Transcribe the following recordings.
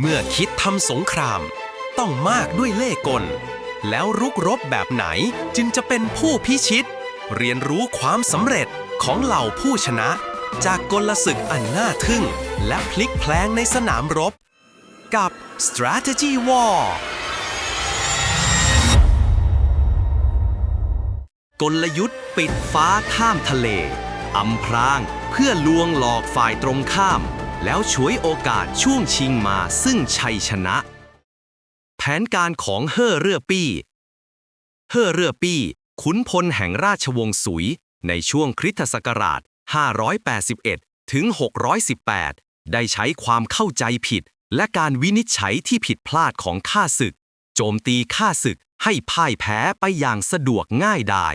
เมื่อคิดทำสงคราม ต้องมากด้วยเล่กล แล้วรุกรบแบบไหนจึงจะเป็นผู้พิชิต เรียนรู้ความสำเร็จของเหล่าผู้ชนะ จากกลศึกอันน่าทึ่ง และพลิกแพลงในสนามรบ กับ strategy war กลยุทธ์ปิดฟ้าข้ามทะเลอำพรางเพื่อลวงหลอกฝ่ายตรงข้าม แล้วฉวยโอกาสช่วงชิงมาซึ่งชัยชนะ แผนการของเฮ่อเรือปี้ เฮ่อเรือปี้ ขุนพลแห่งราชวงศ์สุย ในช่วงคริสตศักราช 581 ถึง 618 ได้ใช้ความเข้าใจผิด และการวินิจฉัยที่ผิดพลาดของข้าศึก โจมตีข้าศึกให้พ่ายแพ้ไปอย่างสะดวกง่ายดาย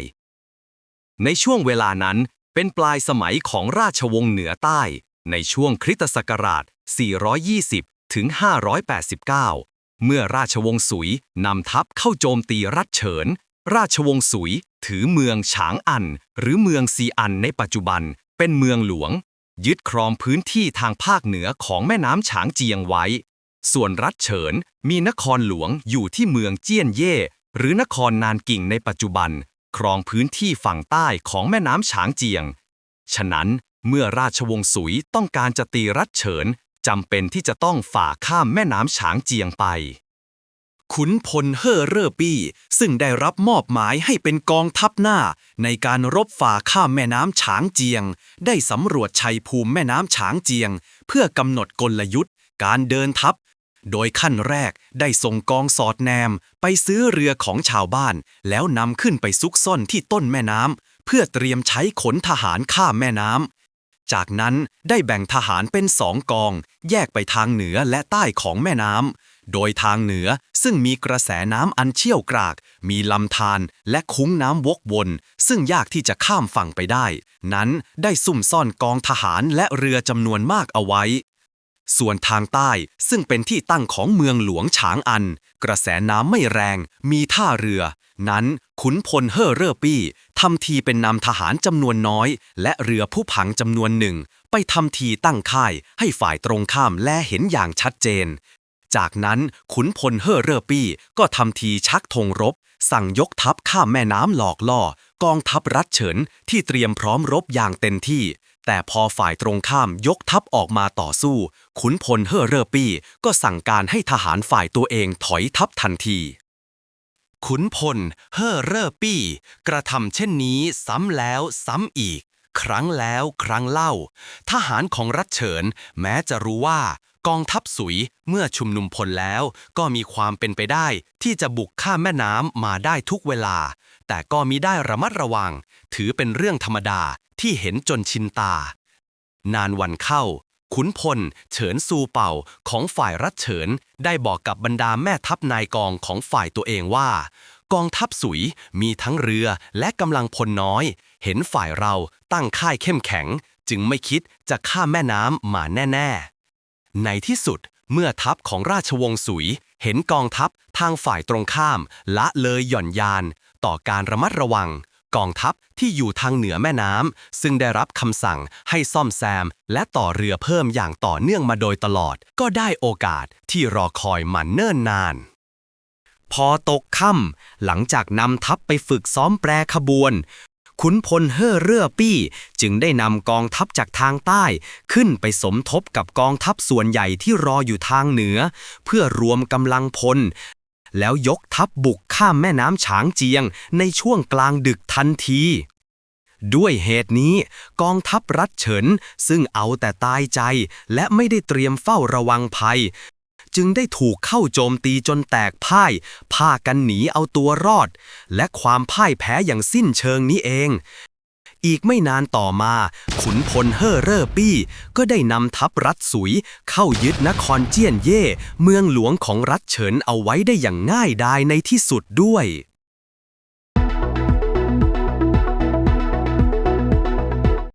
ในช่วงเวลานั้นเป็นปลายสมัยของราชวงศ์เหนือใต้ ในช่วงคริสตศักราช 420 ถึง 589 เมื่อราชวงศ์สุยนำทัพเข้าโจมตีรัฐเฉิน ราชวงศ์สุยถือเมืองฉางอัน หรือเมืองซีอันในปัจจุบันเป็นเมืองหลวง ยึดครองพื้นที่ทางภาคเหนือของแม่น้ำฉางเจียงไว้ ส่วนรัฐเฉินมีนครหลวงอยู่ที่เมืองเจี้ยนเย่หรือนครนานกิ่งในปัจจุบัน ครองพื้นที่ฝั่งใต้ของแม่น้ำฉางเจียง ฉะนั้น เมื่อราชวงศ์สุยต้องการจะตีรัฐเฉินจำเป็นที่จะต้องฝ่าข้ามแม่น้ำฉางเจียงไป ขุนพลเฮ่อเร่อปี้ ซึ่งได้รับมอบหมายให้เป็นกองทัพหน้า ในการรบฝ่าข้ามแม่น้ำฉางเจียง ได้สำรวจชัยภูมิแม่น้ำฉางเจียง เพื่อกำหนดกลยุทธ์ การเดินทัพ โดยขั้นแรกได้ส่งกองสอดแนม ไปซื้อเรือของชาวบ้าน แล้วนำขึ้นไปซุกซ่อนที่ต้นแม่น้ำเพื่อเตรียมใช้ขนทหารข้ามแม่น้ำ จากนั้นได้แบ่งทหารเป็นสองกอง แยกไปทางเหนือและใต้ของแม่น้ำ โดยทางเหนือซึ่งมีกระแสน้ำอันเชี่ยวกราก มีลำธารและคุ้งน้ำวกวน ซึ่งยากที่จะข้ามฝั่งไปได้ นั้นได้ซุ่มซ่อนกองทหารและเรือจำนวนมากเอาไว้ ส่วนทางใต้ซึ่งเป็นที่ตั้งของเมืองหลวงฉางอัน กระแสน้ำไม่แรง มีท่าเรือ นั้นขุนพลเฮ่อเร่อปี้ทำทีเป็นนำทหารจำนวนน้อย และเรือผู้พังจำนวนหนึ่ง ไปทำทีตั้งค่าย ให้ฝ่ายตรงข้ามแลเห็นอย่างชัดเจน จากนั้นขุนพลเฮ่อเร่อปี้ก็ทำทีชักธงรบ สั่งยกทัพข้ามแม่น้ำหลอกล่อ กองทัพรัฐเฉินที่เตรียมพร้อมรบอย่างเต็มที่ แต่พอฝ่ายตรงข้ามยกทัพออกมาต่อสู้ ขุนพลเฮ่อเร่อปี้ก็สั่งการให้ทหารฝ่ายตัวเองถอยทัพทันที ขุนพลเฮ่อเร่อปี้ กระทำเช่นนี้ซ้ำแล้วซ้ำอีก ครั้งแล้วครั้งเล่า ทหารของรัฐเฉินแม้จะรู้ว่ากองทัพสุยเมื่อชุมนุมพลแล้วก็มีความเป็นไปได้ที่จะบุกข้ามแม่น้ำมาได้ทุกเวลา แต่ก็มิได้ระมัดระวัง ถือเป็นเรื่องธรรมดา ที่เห็นจนชินตา นานวันเข้า ขุนพล เฉินซูเป่าของฝ่ายรัฐเฉิน ได้บอกกับบรรดาแม่ทัพนายกองของฝ่ายตัวเองว่า กองทัพสุยมีทั้งเรือและกำลังพลน้อย เห็นฝ่ายเราตั้งค่ายเข้มแข็ง จึงไม่คิดจะข้ามแม่น้ำมาแน่ ๆ ในที่สุดเมื่อทัพของราชวงศ์สุย เห็นกองทัพทางฝ่ายตรงข้าม ละเลยหย่อนยาน ต่อการระมัดระวัง กองทัพที่อยู่ทางเหนือแม่น้ำซึ่งได้รับคำสั่งให้ซ่อมแซม และต่อเรือเพิ่มอย่างต่อเนื่องมาโดยตลอด ก็ได้โอกาสที่รอคอยมาเนิ่นนาน พอตกค่ำหลังจากนำทัพไปฝึกซ้อมแปรขบวน ขุนพลเฮ่อเร่อปี้ จึงได้นำกองทัพจากทางใต้ ขึ้นไปสมทบกับกองทัพส่วนใหญ่ที่รออยู่ทางเหนือ เพื่อรวมกำลังพล แล้วยกทัพบุกข้ามแม่น้ำฉางเจียงในช่วงกลางดึกทันที ด้วยเหตุนี้ กองทัพรัฐเฉินซึ่งเอาแต่ตายใจและไม่ได้เตรียมเฝ้าระวังภัย จึงได้ถูกเข้าโจมตีจนแตกพ่ายพากันหนีเอาตัวรอด และความพ่ายแพ้อย่างสิ้นเชิงนี้เอง อีกไม่นานต่อมา ขุนพลเฮ่อเร่อปี้ ก็ได้นำทัพรัฐสุย เข้ายึดนครเจียนเย่ เมืองหลวงของรัฐเฉินเอาไว้ได้อย่างง่ายดายในที่สุดด้วย